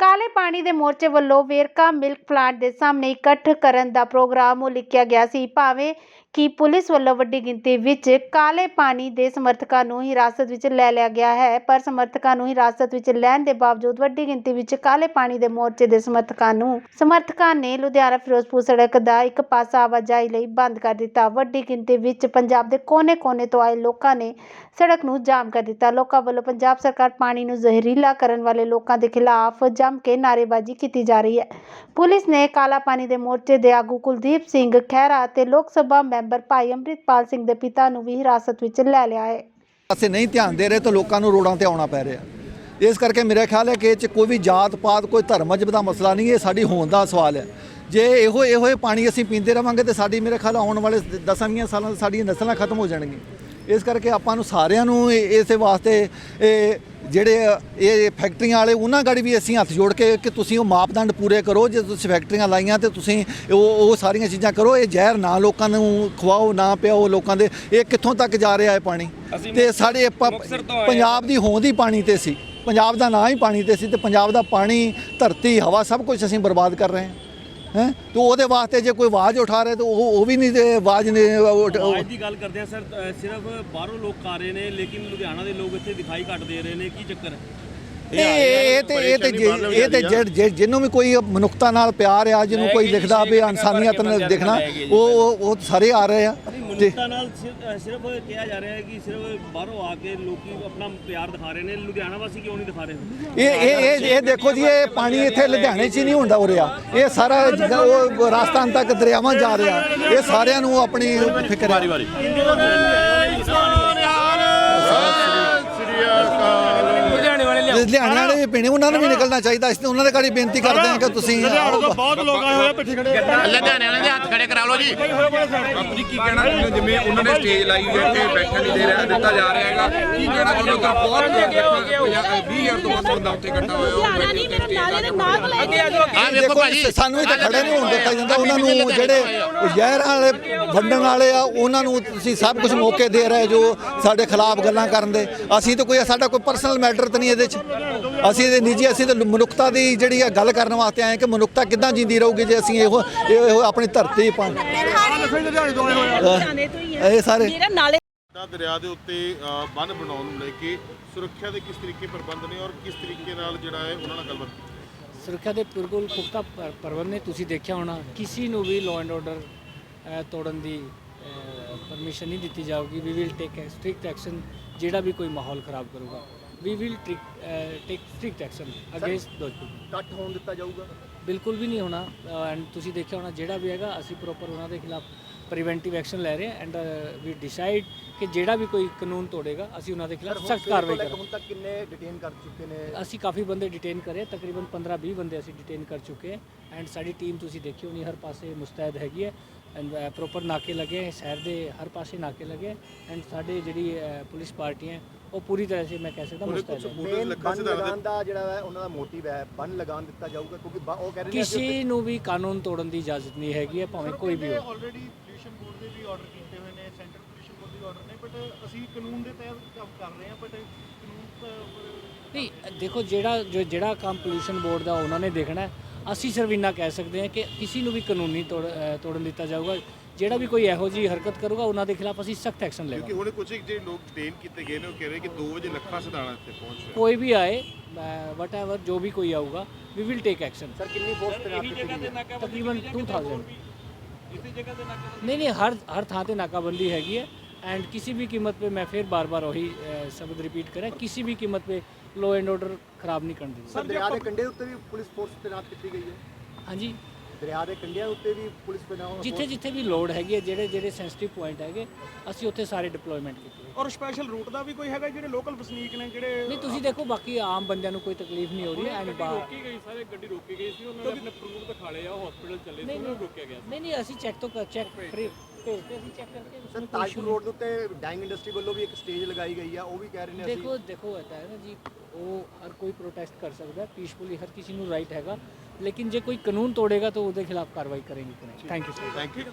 ਕਾਲੇ ਪਾਣੀ ਦੇ ਮੋਰਚੇ ਵੱਲੋਂ ਵੇਰਕਾ ਮਿਲਕ ਪਲਾਂਟ ਦੇ ਸਾਹਮਣੇ ਇਕੱਠ ਕਰਨ ਦਾ ਪ੍ਰੋਗਰਾਮ ਉਲੀਕਿਆ ਗਿਆ ਸੀ। ਭਾਵੇਂ ਕਿ ਪੁਲਿਸ ਵੱਲੋਂ ਵੱਡੀ ਗਿਣਤੀ ਵਿੱਚ ਕਾਲੇ ਪਾਣੀ ਦੇ ਸਮਰਥਕਾਂ ਨੂੰ ਹਿਰਾਸਤ ਵਿੱਚ ਲੈ ਲਿਆ ਗਿਆ ਹੈ, ਪਰ ਸਮਰਥਕਾਂ ਨੂੰ ਹਿਰਾਸਤ ਵਿੱਚ ਲੈਣ ਦੇ ਬਾਵਜੂਦ ਵੱਡੀ ਗਿਣਤੀ ਵਿੱਚ ਕਾਲੇ ਪਾਣੀ ਦੇ ਮੋਰਚੇ ਦੇ ਸਮਰਥਕਾਂ ਨੂੰ, ਸਮਰਥਕਾਂ ਨੇ ਲੁਧਿਆਣਾ ਫਿਰੋਜ਼ਪੁਰ ਸੜਕ ਦਾ ਇੱਕ ਪਾਸਾ ਆਵਾਜਾਈ ਲਈ ਬੰਦ ਕਰ ਦਿੱਤਾ। ਵੱਡੀ ਗਿਣਤੀ ਵਿੱਚ ਪੰਜਾਬ ਦੇ ਕੋਨੇ-ਕੋਨੇ ਤੋਂ ਆਏ ਲੋਕਾਂ ਨੇ ਸੜਕ ਨੂੰ ਜਾਮ ਕਰ ਦਿੱਤਾ। ਲੋਕਾਂ ਵੱਲੋਂ ਪੰਜਾਬ ਸਰਕਾਰ ਪਾਣੀ ਨੂੰ ਜ਼ਹਿਰੀਲਾ ਕਰਨ ਵਾਲੇ ਲੋਕਾਂ ਦੇ ਖਿਲਾਫ ਜੰਮ ਕੇ ਨਾਅਰੇਬਾਜ਼ੀ ਕੀਤੀ ਜਾ ਰਹੀ ਹੈ। ਪੁਲਿਸ ਨੇ ਕਾਲਾ ਪਾਣੀ ਦੇ ਮੋਰਚੇ ਦੇ ਆਗੂ ਕੁਲਦੀਪ ਸਿੰਘ ਖਹਿਰਾ ਅਤੇ ਲੋਕ ਸਭਾ ਮੈਂਬਰ ਭਾਈ ਅੰਮ੍ਰਿਤਪਾਲ ਸਿੰਘ ਦੇ ਪਿਤਾ ਨੂੰ ਵੀ ਹਿਰਾਸਤ ਵਿੱਚ ਲੈ ਲਿਆ ਹੈ। ਪਾਸੇ ਨਹੀਂ ਧਿਆਨ ਦੇ ਰਹੇ ਤਾਂ ਲੋਕਾਂ ਨੂੰ ਰੋਡਾਂ ਤੇ ਆਉਣਾ ਪੈ ਰਿਹਾ। ਇਸ ਕਰਕੇ ਮੇਰਾ ਖਿਆਲ ਹੈ ਕਿ ਇਹ 'ਚ ਕੋਈ ਵੀ ਜਾਤ ਪਾਤ, ਕੋਈ ਧਰਮ ਅਜਬ ਦਾ ਮਸਲਾ ਨਹੀਂ, ਇਹ ਸਾਡੀ ਹੋਣ ਦਾ ਸਵਾਲ ਹੈ। ਜੇ ਇਹੋ ਇਹੋ ਹੀ ਪਾਣੀ ਅਸੀਂ ਪੀਂਦੇ ਰਵਾਂਗੇ ਤੇ ਸਾਡੀ ਮੇਰੇ ਖਿਆਲ ਆਉਣ ਵਾਲੇ 10-20 ਸਾਲਾਂ, ਸਾਡੀਆਂ ਨਸਲਾਂ ਖਤਮ ਹੋ ਜਾਣਗੀਆਂ। ਇਸ ਕਰਕੇ ਆਪਾਂ ਨੂੰ ਸਾਰਿਆਂ ਨੂੰ ਇਹ- ਇਸੇ ਵਾਸਤੇ ਇਹ ਜਿਹੜੇ ਇਹ ਫੈਕਟਰੀਆਂ ਵਾਲੇ ਉਹਨਾਂ ਗਾੜੀ ਵੀ ਅਸੀਂ ਹੱਥ ਜੋੜ ਕੇ ਕਿ ਤੁਸੀਂ ਉਹ ਮਾਪਦੰਡ ਪੂਰੇ ਕਰੋ ਜੇ ਤੁਸੀਂ ਫੈਕਟਰੀਆਂ ਲਾਈਆਂ ਤੇ ਤੁਸੀਂ ਉਹ ਉਹ ਸਾਰੀਆਂ ਚੀਜ਼ਾਂ ਕਰੋ ਇਹ ਜ਼ਹਿਰ ਨਾ ਲੋਕਾਂ ਨੂੰ ਖਵਾਓ ਨਾ ਪਿਆਓ ਲੋਕਾਂ ਦੇ ਇਹ ਕਿੱਥੋਂ ਤੱਕ ਜਾ ਰਿਹਾ ਹੈ ਪਾਣੀ ਅਸੀਂ ਤੇ ਸਾਡੇ ਪ- ਮੁਕਤਸਰ ਤੋਂ ਆਏ ਹਾਂ। ਪੰਜਾਬ ਦੀ ਹੋਂਦ ਹੀ ਪਾਣੀ ਤੇ ਸੀ ਪੰਜਾਬ ਦਾ ਨਾਂ ਹੀ ਪਾਣੀ ਤੇ ਸੀ ਤੇ ਪੰਜਾਬ ਦਾ ਪਾਣੀ ਧਰਤੀ ਹਵਾ ਸਭ ਕੁਝ ਅਸੀਂ ਬਰਬਾਦ ਕਰ ਰਹੇ ਹਾਂ ਹੈ? ਤੇ ਉਹਦੇ ਵਾਸਤੇ ਜੇ ਕੋਈ ਆਵਾਜ਼ ਉਠਾ ਰਿਹਾ ਤਾਂ ਉਹ ਉਹ ਵੀ ਨਹੀਂ ਤੇ ਆਵਾਜ਼ ਨੇ ਆਵਾਜ਼ ਦੀ ਗੱਲ ਕਰਦੇ ਆ ਸਰ ਸਿਰਫ ਬਾਹਰੋਂ ਲੋਕ ਆ ਰਹੇ ਨੇ ਲੇਕਿਨ ਲੁਧਿਆਣਾ ਦੇ ਲੋਕ ਇੱਥੇ ਦਿਖਾਈ ਘੱਟ ਦੇ ਰਹੇ ਨੇ ਕੀ ਚੱਕਰ? ਹੈ ਇਹ ਇਹ ਤੇ ਇਹ ਤੇ ਜੇ- ਇਹ ਤੇ ਜਿਹਨੂੰ ਵੀ ਕੋਈ ਮਨੁੱਖਤਾ ਨਾਲ ਪਿਆਰ ਆ ਜਿਹਨੂੰ ਕੋਈ ਦਿਖਦਾ ਵੀ ਇਨਸਾਨੀਅਤ ਨਾਲ ਦਿਖਣਾ ਉਹ ਉਹ ਸਾਰੇ ਆ ਰਹੇ ਆ। ਤੇ ਮਨੁੱਖਤਾ ਨਾਲ ਸਿਰ- ਸਿਰਫ ਕਿਹਾ ਜਾ ਰਿਹਾ ਹੈ ਕਿ ਸਿਰਫ ਬਾਹਰੋਂ ਆ ਕੇ ਲੋਕੀ ਆਪਣਾ ਪਿਆਰ ਦਿਖਾ ਰਹੇ ਨੇ। ਲੁਧਿਆਣਾ ਵਾਸੀ ਕਿਉਂ ਨਹੀਂ ਦਿਖਾ ਰਹੇ? ਇਹ ਇਹ ਇਹ ਇਹ ਦੇਖੋ ਜੀ ਇਹ ਪਾਣੀ ਇੱਥੇ ਲੁਧਿਆਣੇ 'ਚ ਹੀ ਨਹੀਂ ਹੁੰਦਾ ਹੋ ਰਿਹਾ ਇਹ ਸਾਰਾ ਜਿੱਦਾਂ ਉਹ ਰਾਜਸਥਾਨ ਤੱਕ ਦਰਿਆਵਾਂ ਜਾ ਰਿਹਾ। ਇਹ ਸਾਰਿਆਂ ਨੂੰ ਆਪਣੀ ਫਿਕਰ ਹੈ। ਲੁਧਿਆਣੇ ਵਾਲੇ ਵੀ ਪੀਣੇ ਉਹਨਾਂ ਨੂੰ ਵੀ ਨਿਕਲਣਾ ਚਾਹੀਦਾ ਇਸ ਤੇ ਉਹਨਾਂ ਦੇ ਗਾੜੀ ਬੇਨਤੀ ਕਰਦੇ ਹਾਂ ਕਿ ਤੁਸੀਂ ਬਹੁਤ ਲੋਕ ਆਏ ਹੋਏ ਪਿੱਛੇ ਖੜੇ ਲੁਧਿਆਣੇ ਵਾਲਿਆਂ ਦੇ ਹੱਥ ਖੜੇ ਕਰਾ ਲਓ ਜੀ। ਬਾਪੂ ਜੀ ਕੀ ਕਹਿਣਾ ਚਾਹੁੰਦੇ ਹੋ? ਜਿਵੇਂ ਉਹਨਾਂ ਨੇ ਸਟੇਜ ਲਾਈ ਹੈ ਕਿ ਬੈਠਣ ਨਹੀਂ ਦੇ ਰਿਹਾ ਦਿੱਤਾ ਜਾ ਰਿਹਾ ਹੈਗਾ। ਕੀ ਕਹਿਣਾ ਚਾਹੁੰਦੇ ਹੋ? ਕਿ ਬਹੁਤ 20000 ਤੋਂ ਵੱਧ ਬੰਦਾ ਉੱਥੇ ਇਕੱਠਾ ਹੋਇਆ ਉਹ ਲੁਧਿਆਣਾ ਨਹੀਂ ਮੇਰੇ ਨਾਲੇ ਦੇ ਨਾਲ ਲੈ ਕੇ ਆਜੋ ਆ ਵੇਖੋ ਭਾਜੀ। ਸਾਨੂੰ ਇੱਥੇ ਖੜੇ ਨਹੀਂ ਹੋਣ ਦਿੱਤਾ ਜਾਂਦਾ। ਉਹਨਾਂ ਨੂੰ ਜਿਹੜੇ ਜ਼ਹਿਰ ਵਾਲੇ ਵੰਡਣ ਵਾਲੇ ਆ ਉਹਨਾਂ ਨੂੰ ਤੁਸੀਂ ਸਭ ਕੁਝ ਮੌਕੇ ਦੇ ਰਹੇ ਜੋ ਸਾਡੇ ਖਿਲਾਫ ਗੱਲਾਂ ਕਰਨ ਦੇ। ਅਸੀਂ ਤਾਂ ਕੋਈ ਸਾਡਾ ਕੋਈ ਪਰਸਨਲ ਮੈਟਰ ਤਾਂ ਨਹੀਂ ਇਹਦੇ 'ਚ। ਅਸੀਂ ਇਹਦੇ ਨਿੱਜੀ ਅਸੀਂ ਤਾਂ ਮਨੁੱਖਤਾ ਦੀ ਜਿਹੜੀ ਆ ਗੱਲ ਕਰਨ ਵਾਸਤੇ ਆਏ ਕਿ ਮਨੁੱਖਤਾ ਕਿੱਦਾਂ ਜਿੰਦੀ ਰਹੂਗੀ ਜੇ ਅਸੀਂ ਇਹੋ ਇਹੋ ਆਪਣੀ ਧਰਤੀ ਪਾ ਇਹ ਸਾਰੇ ਮੇਰੇ ਨਾਲੇ ਦਾ ਦਰਿਆ ਦੇ ਉੱਤੇ ਅ, ਬੰਨ੍ਹ ਬਣਾਉਣ ਨੂੰ ਲੈ ਕੇ ਸੁਰੱਖਿਆ ਦੇ ਕਿਸ ਤਰੀਕੇ ਪ੍ਰਬੰਧ ਨੇ ਔਰ ਕਿਸ ਤਰੀਕੇ ਨਾਲ ਜਿਹੜਾ ਹੈ ਉਹਨਾਂ ਨਾਲ ਗੱਲਬਾਤ ਕੀਤੀ? ਸੁਰੱਖਿਆ ਦੇ ਬਿਲਕੁਲ ਪੁਖਤਾ ਪਰ- ਪ੍ਰਬੰਧ ਨੇ ਤੁਸੀਂ ਦੇਖਿਆ ਹੋਣਾ ਕਿਸੇ ਨੂੰ ਵੀ ਲਾਅ ਐਂਡ ਆਰਡਰ ਤੋੜਨ ਦੀ ਪਰਮਿਸ਼ਨ ਨਹੀਂ ਦਿੱਤੀ ਜਾਊਗੀ। We will take strict action ਜਿਹੜਾ ਵੀ ਕੋਈ ਮਾਹੌਲ ਖਰਾਬ ਕਰੂਗਾ। We will take strict action against those people ਕੱਟ ਹੋਣ ਦਿੱਤਾ ਜਾਊਗਾ? ਬਿਲਕੁਲ ਵੀ ਨਹੀਂ ਹੋਣਾ ਐਂਡ ਤੁਸੀਂ ਦੇਖਿਆ ਹੋਣਾ ਜਿਹੜਾ ਵੀ ਹੈਗਾ ਅਸੀਂ ਪ੍ਰੋਪਰ ਉਹਨਾਂ ਦੇ ਖਿਲਾਫ ਪ੍ਰੀਵੈਂਟਿਵ ਐਕਸ਼ਨ ਲੈ ਰਹੇ ਹਾਂ ਐਂਡ ਵੀ ਡਿਸਾਈਡ ਕਿ ਜਿਹੜਾ ਵੀ ਕੋਈ ਕਾਨੂੰਨ ਤੋੜੇਗਾ ਅਸੀਂ ਉਹਨਾਂ ਦੇ ਖਿਲਾਫ ਸਖਤ ਕਾਰਵਾਈ ਕਰਾਂਗੇ। ਹੁਣ ਤੱਕ ਕਿੰਨੇ ਡਿਟੇਨ ਕਰ ਚੁੱਕੇ ਨੇ? ਅਸੀਂ ਕਾਫੀ ਬੰਦੇ ਡਿਟੇਨ ਕਰੇ ਤਕਰੀਬਨ 15-20 ਬੰਦੇ ਅਸੀਂ ਡਿਟੇਨ ਕਰ ਚੁੱਕੇ ਹਾਂ। ਐਂਡ ਸਾਡੀ ਟੀਮ ਤੁਸੀਂ ਦੇਖੀ ਹੋਣੀ ਹਰ ਪਾਸੇ ਮੁਸਤੈਦ ਹੈਗੀ ਹੈ। ਐਂਡ ਪ੍ਰੋਪਰ ਨਾਕੇ ਲੱਗੇ ਹੈ ਸ਼ਹਿਰ ਦੇ ਹਰ ਪਾਸੇ ਨਾਕੇ ਲੱਗੇ ਐਂਡ ਸਾਡੇ ਜਿਹੜੀ ਅਹ, ਪੁਲਿਸ ਪਾਰਟੀ ਹੈ ਉਹ ਪੂਰੀ ਤਰ੍ਹਾਂ ਸੇ ਮੈਂ ਕਹਿ ਸਕਦਾ ਮੁਸਤੈਦ ਹੈ। ਲੱਖਾਂ ਸਿਧਾਰਥ ਦਾ ਜਿਹੜਾ ਹੈ ਉਹਨਾਂ ਦਾ ਮੋਟਿਵ ਹੈ ਬੰਨ ਲਗਾਉਣ ਦਿੱਤਾ ਜਾਊਗਾ ਕਿਉਂਕਿ ਉਹ ਕਹਿ ਕਿਸੇ ਨੂੰ ਵੀ ਕਾਨੂੰਨ ਤੋੜਨ ਦੀ ਇਜਾਜ਼ਤ ਨਹੀਂ ਹੈਗੀ ਹੈ ਭਾਵੇਂ ਕੋਈ ਵੀ ਹੋ ਆਲਰੇਡੀ ਪੋਲੂਸ਼ਨ ਬੋਰਡ ਦੇ ਵੀ ਆਰਡਰ ਕੀਤੇ ਹੋਏ ਨੇ ਸੈਂਟਰ ਪੋਲੂਸ਼ਨ ਬੋਰਡ ਦੇ ਆਰਡਰ ਨੇ ਬਟ ਅਸੀਂ ਕਾਨੂੰਨ ਦੇ ਤਹਿਤ ਕੰਮ ਕਰ ਰਹੇ ਹਾਂ ਬਟ ਕਾਨੂੰਨ ਤਾਂ ਨਹੀਂ ਦੇਖੋ ਜਿਹੜਾ ਜੋ ਜਿਹੜਾ ਕੰਮ ਪੋਲੂਸ਼ਨ ਬੋਰਡ ਦਾ ਉਹਨਾਂ ਨੇ ਦੇਖਣਾ ਹੈ ਅਸੀਂ ਸਿਰਫ ਇੰਨਾ ਕਹਿ ਸਕਦੇ ਹਾਂ ਕਿ ਕਿਸੇ ਨੂੰ ਵੀ ਕਾਨੂੰਨੀ ਤੋੜ ਤੋੜਨ ਦਿੱਤਾ ਜਾਊਗਾ। ਜਿਹੜਾ ਵੀ ਕੋਈ ਇਹੋ ਜਿਹੀ ਹਰਕਤ ਕਰੂਗਾ ਉਹਨਾਂ ਦੇ ਖਿਲਾਫ ਅਸੀਂ ਸਖਤ ਐਕਸ਼ਨ ਕਿਉਂਕਿ ਲਵਾਂਗੇ ਹੁਣ ਕੁਝ ਜਿਹੜੇ ਲੋਕ ਡਿਟੇਨ ਕੀਤੇ ਗਏ ਨੇ ਉਹ ਕਹਿ ਰਹੇ ਕਿ 2 ਵਜੇ ਲੱਖਾਂ ਸਿਧਾਣਾ ਇੱਥੇ ਪਹੁੰਚ ਰਿਹਾ। ਕੋਈ ਵੀ ਆਏ ਵਟਐਵਰ ਜੋ ਵੀ ਕੋਈ ਆਊਗਾ we will take action sir ਕਿੰਨੀ ਫੋਰਸ ਤੈਨਾਤ ਕੀਤੀ ਗਈ ਹੈ? ਤਕਰੀਬਨ 2000 ਨਹੀਂ ਨਹੀਂ ਹਰ ਹਰ ਥਾਂ ਤੇ ਨਾਕਾਬੰਦੀ ਹੈਗੀ ਹੈ। एंड किसी भी कीमत पे मैं फिर बार बार वही शब्द रिपीट करें किसी भी कीमत पे लॉ एंड ऑर्डर खराब नहीं करने दूंगा सर दरिया कंडे उत्ते भी पुलिस फोर्स तैनात की गई है हाँ जी ਦਰਿਆ ਦੇ ਕੰਢਿਆਂ ਉੱਤੇ ਵੀ ਪੁਲਿਸ ਤੈਨਾਤ ਜਿੱਥੇ ਜਿੱਥੇ ਵੀ ਲੋਡ ਹੈਗੀ ਹੈ ਜਿਹੜੇ ਜਿਹੜੇ ਸੈਂਸਿਟਿਵ ਪੁਆਇੰਟ ਹੈਗੇ ਅਸੀਂ ਉੱਥੇ ਸਾਰੇ ਡਿਪਲੋਇਮੈਂਟ ਕੀਤੀ ਹੈ ਔਰ ਸਪੈਸ਼ਲ ਰੂਟ ਦਾ ਵੀ ਕੋਈ ਹੈਗਾ ਜਿਹੜੇ ਲੋਕਲ ਵਸਨੀਕ ਨੇ ਜਿਹੜੇ ਨਹੀਂ ਤੁਸੀਂ ਦੇਖੋ ਬਾਕੀ ਆਮ ਬੰਦਿਆਂ ਨੂੰ ਕੋਈ ਤਕਲੀਫ ਨਹੀਂ ਹੋ ਰਹੀ ਐਂਡ ਗਈ ਸਾਰੇ ਗੱਡੀ ਰੋਕੀ ਗਈ ਸੀ ਉਹਨਾਂ ਨੇ ਆਪਣੇ ਪ੍ਰੂਫ ਦਿਖਾ ਲਏ ਆ ਹਸਪੀਟਲ ਚੱਲੇ ਨਹੀਂ ਨਹੀਂ ਰੁਕਿਆ ਗਿਆ ਨਹੀਂ ਨਹੀਂ ਅਸੀਂ ਚੈੱਕ ਤੋਂ ਚੈੱਕ ਭੇਜਦੇ ਅਸੀਂ ਚੈੱਕ ਕਰਕੇ ਨੂੰ ਕੋਈ ਤਾਜਪੁਰ ਰੋਡ ਦੇ ਉੱਤੇ ਡਾਈਂਗ ਇੰਡਸਟਰੀ ਵੱਲੋਂ ਵੀ ਇੱਕ ਸਟੇਜ ਲਗਾਈ ਗਈ ਆ ਉਹ ਵੀ ਕਹਿ ਰਹੇ ਨੇ ਅਸੀਂ ਦੇਖੋ ਦੇਖੋ ਇਹ ਤਾਂ ਹੈ ਨਾ ਜੀ ਉਹ ਹਰ ਕੋਈ ਪ੍ਰੋਟੈਸਟ ਕਰ ਸਕਦਾ ਪੀਸਫੁਲੀ ਹਰ ਕਿਸੇ ਨੂੰ ਰਾਈਟ ਹੈਗਾ। ਲੇਕਿਨ ਜੇ ਕੋਈ ਕਾਨੂੰਨ ਤੋੜੇਗਾ ਤਾਂ ਉਹਦੇ ਖਿਲਾਫ ਕਾਰਵਾਈ ਕरेंगे thank you sir thank you